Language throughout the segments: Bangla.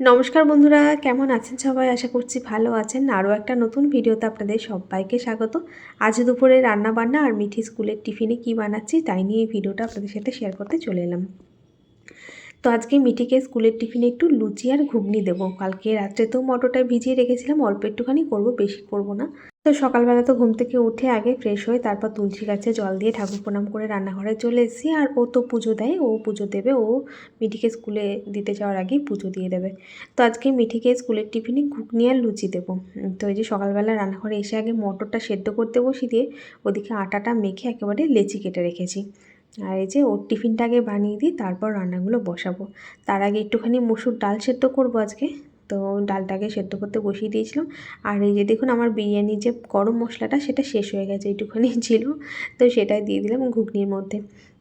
নমস্কার বন্ধুরা, কেমন আছেন সবাই? আশা করছি ভালো আছেন। আরও একটা নতুন ভিডিওতে আপনাদের সবাইকে স্বাগত। আজ দুপুরে রান্না বান্না আর মিঠি স্কুলের টিফিনে কি বানাচ্ছি, তাই নিয়ে এই ভিডিওটা আপনাদের সাথে শেয়ার করতে চলে এলাম। তো আজকে মিঠিকে স্কুলের টিফিনে একটু লুচি আর ঘুগনি দেবো। কালকে রাত্রে তো মটরটা ভিজিয়ে রেখেছিলাম, অল্প একটুখানি করব, বেশি করব না। তো সকালবেলা তো ঘুম থেকে উঠে আগে ফ্রেশ হয়ে তারপর তুলসী গাছে জল দিয়ে ঠাকুর প্রণাম করে রান্নাঘরে চলে এসেছি। আর ও তো পুজো দেয়, ও পুজো দেবে, ও মিঠিকে স্কুলে দিতে যাওয়ার আগেই পুজো দিয়ে দেবে। তো আজকে মিঠিকে স্কুলের টিফিনে ঘুগনি আর লুচি দেবো। তো এই যে সকালবেলা রান্নাঘরে এসে আগে মটরটা সেদ্ধ করতে বসি দিয়ে ওদিকে আটাটা মেখে একেবারে লেচি কেটে রেখেছি। আর এই যে ওর টিফিনটা আগে বানিয়ে দিই, তারপর রান্নাগুলো বসাবো। তার আগে একটুখানি মসুর ডাল সেদ্ধ করব আজকে। তো ডালটাকে সেদ্ধ করতে বসিয়ে দিয়েছিলাম। আর এই যে দেখুন আমার বিরিয়ানির যে গরম মশলাটা, সেটা শেষ হয়ে গেছে এইটুখানি ছিল। তো সেটাই দিয়ে দিলাম ঘুগনির মধ্যে।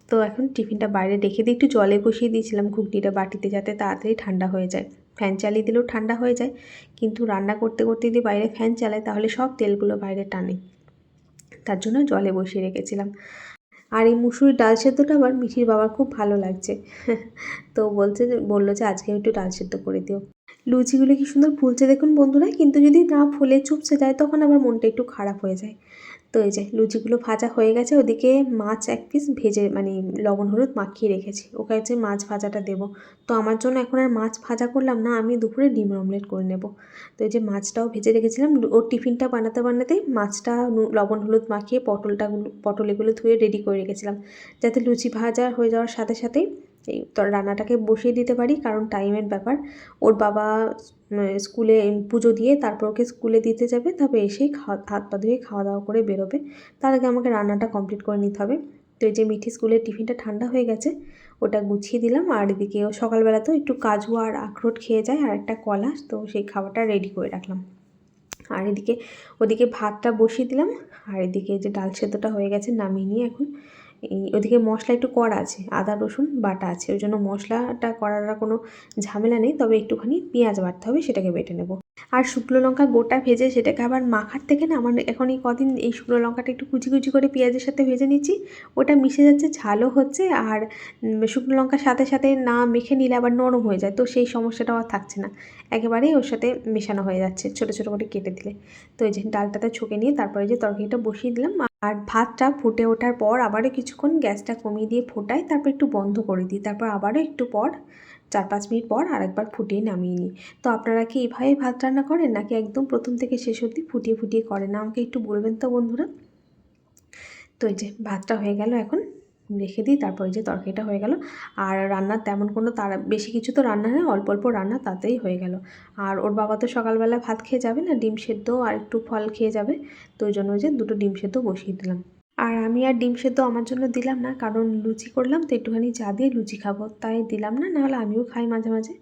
তো এখন টিফিনটা বাইরে রেখে দিয়ে একটু জলে বসিয়ে দিয়েছিলাম ঘুগনিটা বাটিতে যাতে তাড়াতাড়ি ঠান্ডা হয়ে যায়। ফ্যান চালিয়ে দিলেও ঠান্ডা হয়ে যায়। কিন্তু রান্না করতে করতে যদি বাইরে ফ্যান চালায়, তাহলে সব তেলগুলো বাইরে টানে। তার জন্য জলে বসিয়ে রেখেছিলাম। আর এই মুসুরির ডাল সেদ্ধটা আমার মিঠির বাবার খুব ভালো লাগছে। তো বলছে যে, বলল যে, আজকে একটু ডাল সেদ্ধ করে দিও। লুচিগুলো কি সুন্দর ফুলছে দেখুন বন্ধুরা, কিন্তু যদি না ফুলে চুপসে যায়, তখন আমার মনটা একটু খারাপ হয়ে যায়। তো এই যে লুচিগুলো ভাজা হয়ে গেছে, ওদিকে মাছ এক পিস ভেজে মানে লবণ হলুদ মাখিয়ে রেখেছি। ওকে হচ্ছে মাছ ভাজাটা দেবো। তো আমার জন্য এখন আর মাছ ভাজা করলাম না, আমি দুপুরে ডিম অমলেট করে নেব। তো এই যে মাছটাও ভেজে রেখেছিলাম ওর টিফিনটা বানাতে বানাতে মাছটা লবণ হলুদ মাখিয়ে পটলটা পটল এগুলো ধুয়ে রেডি করে রেখেছিলাম। যাতে লুচি ভাজা হয়ে যাওয়ার সাথে সাথেই এই রান্নাটাকে বসিয়ে দিতে পারি, কারণ টাইমের ব্যাপার। ওর বাবা স্কুলে পুজো দিয়ে তারপর ওকে স্কুলে দিতে যাবে তবে এসেই খাওয়া, হাত পা ধুয়ে খাওয়া দাওয়া করে বেরোবে। তার আগে আমাকে রান্নাটা কমপ্লিট করে নিতে হবে। তো এই যে মিঠি স্কুলের টিফিনটা ঠান্ডা হয়ে গেছে, ওটা গুছিয়ে দিলাম। আর এদিকে ও সকালবেলা তো একটু কাজু আর আখরোট খেয়ে যায় আর একটা কলা, তো সেই খাবারটা রেডি করে রাখলাম। আর এদিকে, ওদিকে ভাতটা বসিয়ে দিলাম। আর এদিকে যে ডাল সেদ্ধটা হয়ে গেছে, নামিয়ে নিয়ে এখন এই ওদিকে মশলা একটু কড়া আছে, আদা, রসুন বাটা আছে, ওই জন্য মশলাটা করার কোনো ঝামেলা নেই, তবে একটুখানি পেঁয়াজ বাটতে হবে, সেটাকে বেটে নেব। আর শুকনো লঙ্কা গোটা ভেজে সেটাকে আবার মাখার থেকে না আমার এখন এই কদিন এই শুকনো লঙ্কাটা একটু কুচি কুচি করে পেঁয়াজের সাথে ভেজে নিচ্ছি, ওটা মিশে যাচ্ছে, ঝালও হচ্ছে আর শুকনো লঙ্কার সাথে সাথে না মেখে নিলে আবার নরম হয়ে যায়, তো সেই সমস্যাটাও আর থাকছে না। একেবারেই ওর সাথে মেশানো হয়ে যাচ্ছে, ছোটো ছোটো করে কেটে দিলে। তো এই যে ডালটাতে ছকে নিয়ে তারপরে যে তরকারিটা বসিয়ে দিলাম আর ভাতটা ফুটে ওঠার পর আবারও কিছুক্ষণ গ্যাসটা কমিয়ে দিয়ে ফোটাই, তারপর একটু বন্ধ করে দিই। তারপর আবারও একটু পর চার পাঁচ মিনিট পর আরেকবার ফুটিয়ে নামিয়ে নিই। তো আপনারা কি এইভাবে ভাত রান্না করেন, নাকি একদম প্রথম থেকে শেষ অবধি ফুটিয়ে ফুটিয়ে করেন? আমাকে একটু বলবেন তো বন্ধুরা? তো এই যে ভাতটা হয়ে গেল এখন। রেখে দিই, তারপর যে তরকারিটা হয়ে গেল। আর রান্নার তেমন কোনো তারা, বেশি কিছু তো রান্না হয় অল্প অল্প রান্না তাতেই হয়ে গেল। আর ওর বাবা তো সকালবেলা ভাত খেয়ে যাবে না, ডিম সেদ্ধ আর একটু ফল খেয়ে যাবে, তো ওই জন্য যে দুটো ডিম সেদ্ধ বসিয়ে দিলাম। আর আমি আর ডিম সেদ্ধ আমার জন্য দিলাম না, কারণ লুচি করলাম, তো একটুখানি চা দিয়ে লুচি খাব, তাই দিলাম না, নাহলে আমিও খাই মাঝে মাঝে,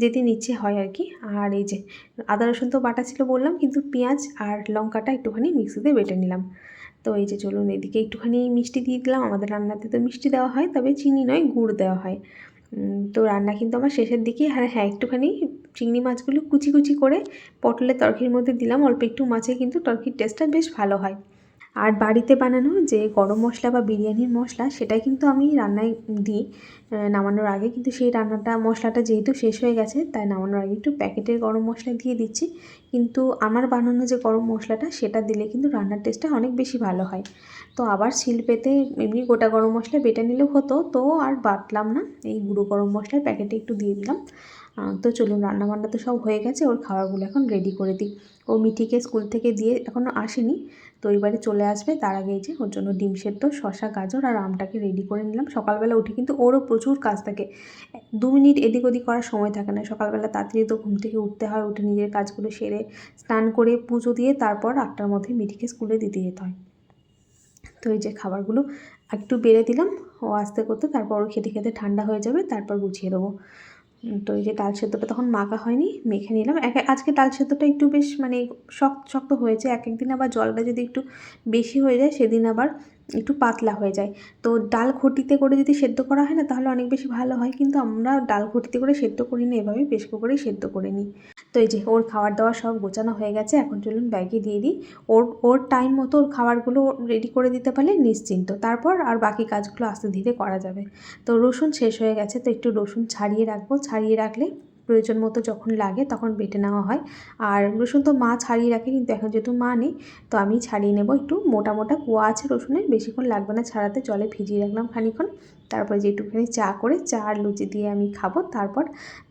যেদিন ইচ্ছে হয় আর কি। আর এই যে আদা রসুন তো বাটা ছিল বললাম, কিন্তু পেঁয়াজ আর লঙ্কাটা একটুখানি মিক্সিতে বেটে নিলাম। তো এই যে চলুন এদিকে একটুখানি মিষ্টি দিয়ে দিলাম। আমাদের রান্নাতে তো মিষ্টি দেওয়া হয়, তবে চিনি নয়, গুড় দেওয়া হয়। তো রান্না কিন্তু আমার শেষের দিকে। হ্যাঁ হ্যাঁ একটুখানি চিংড়ি মাছগুলো কুচি কুচি করে পটলের তরকির মধ্যে দিলাম। অল্প একটু মাছে কিন্তু তরকির টেস্টটা বেশ ভালো হয়। আর বাড়িতে বানানো যে গরম মশলা বা বিরিয়ানির মশলা সেটা কিন্তু আমি রান্নায় দিই। নামানোর আগে কিন্তু সেই রান্নাটা, মশলাটা যেহেতু শেষ হয়ে গেছে, তাই নামানোর আগে একটু প্যাকেটের গরম মশলা দিয়ে দিচ্ছি। কিন্তু আমার বানানো যে গরম মশলাটা, সেটা দিলে কিন্তু রান্নার টেস্টটা অনেক বেশি ভালো হয়। তো আবার শিল্পেতে এমনি গোটা গরম মশলা বেটে নিলেও হতো, তো আর বাটলাম না। এই গুঁড়ো গরম মশলার প্যাকেটে একটু দিয়ে দিলাম। তো চলুন রান্না বান্না তো সব হয়ে গেছে, ওর খাবারগুলো এখন রেডি করে দিই। ও মিঠিকে স্কুল থেকে দিয়ে এখনও আসেনি, তো এবারে চলে আসবে। তার আগে যে ওর জন্য ডিম সেদ্ধ শশা গাজর আর আমটাকে রেডি করে নিলাম। সকালবেলা উঠে কিন্তু ওরও প্রচুর কাজ থাকে। দু মিনিট এদিক ওদিক করার সময় থাকে না। সকালবেলা তাড়াতাড়ি তো ঘুম থেকে উঠতে হয়, উঠে নিজের কাজগুলো সেরে স্নান করে পুজো দিয়ে তারপর আটটার মধ্যে মিঠিকে স্কুলে দিতে যেতে হয়। তো এই যে খাবারগুলো একটু বেড়ে দিলাম। ও আস্তে করতে, তারপর খেতে খেতে ঠান্ডা হয়ে যাবে, তারপর গুছিয়ে দেবো। তো এই যে ডাল সেদ্ধটা তখন মাখা হয়নি, মেখে নিলাম। এক আজকে ডাল সেদ্ধটা একটু বেশ মানে শক্ত শক্ত হয়েছে। এক একদিন আবার জলটা যদি একটু বেশি হয়ে যায়, সেদিন আবার একটু পাতলা হয়ে যায়। তো ডাল ঘটিতে করে যদি সেদ্ধ করা হয় না, তাহলে অনেক বেশি ভালো হয়। কিন্তু আমরা ডাল ঘটিতে করে সেদ্ধ করি না, এভাবে বেশ করেই সেদ্ধ করে নিই। তো এই যে ওর খাবার দাবার সব গোছানো হয়ে গেছে, এখন চলুন ব্যাগে দিয়ে দিই। ওর ওর টাইম মতো ওর খাবারগুলো রেডি করে দিতে পারলে নিশ্চিন্ত। তারপর আর বাকি কাজগুলো আস্তে ধীরে করা যাবে। তো রসুন শেষ হয়ে গেছে, তো একটু রসুন ছাড়িয়ে রাখব। ছাড়িয়ে রাখলে প্রয়োজন মতো যখন লাগে তখন বেটে নেওয়া হয়। আর রসুন তো মা ছাড়িয়ে রাখে, কিন্তু এখন যেহেতু মা নেই, তো আমি ছাড়িয়ে নেব একটু মোটা মোটা কুয়া আছে রসুনের, বেশিক্ষণ লাগবে না ছাড়াতে, জলে ভিজিয়ে রাখলাম খানিক্ষণ তারপরে যেটুকুখানি চা করে, চা আর লুচি দিয়ে আমি খাব, তারপর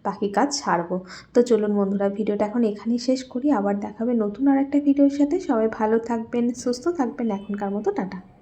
বাকি কাজ ছাড়বো তো চলুন বন্ধুরা, ভিডিওটা এখন এখানেই শেষ করি, আবার দেখাবে নতুন আর একটা ভিডিওর সাথে। সবাই ভালো থাকবেন, সুস্থ থাকবেন, এখনকার মতো টাটা।